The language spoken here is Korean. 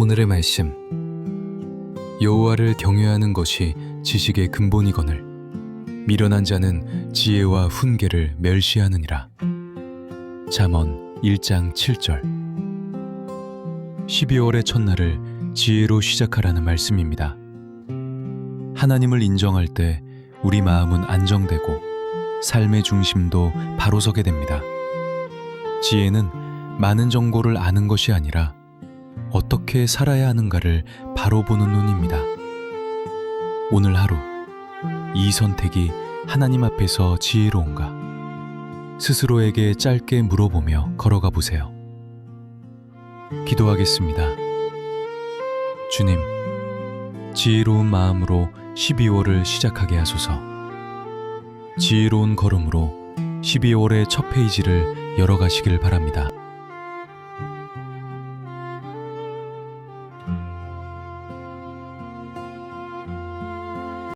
오늘의 말씀 여호와를 경외하는 것이 지식의 근본이거늘 미련한 자는 지혜와 훈계를 멸시하느니라 잠언 1장 7절 12월의 첫날을 지혜로 시작하라는 말씀입니다. 하나님을 인정할 때 우리 마음은 안정되고 삶의 중심도 바로 서게 됩니다. 지혜는 많은 정보를 아는 것이 아니라 어떻게 살아야 하는가를 바로 보는 눈입니다. 오늘 하루 이 선택이 하나님 앞에서 지혜로운가? 스스로에게 짧게 물어보며 걸어가 보세요. 기도하겠습니다. 주님, 지혜로운 마음으로 12월을 시작하게 하소서. 지혜로운 걸음으로 12월의 첫 페이지를 열어가시길 바랍니다.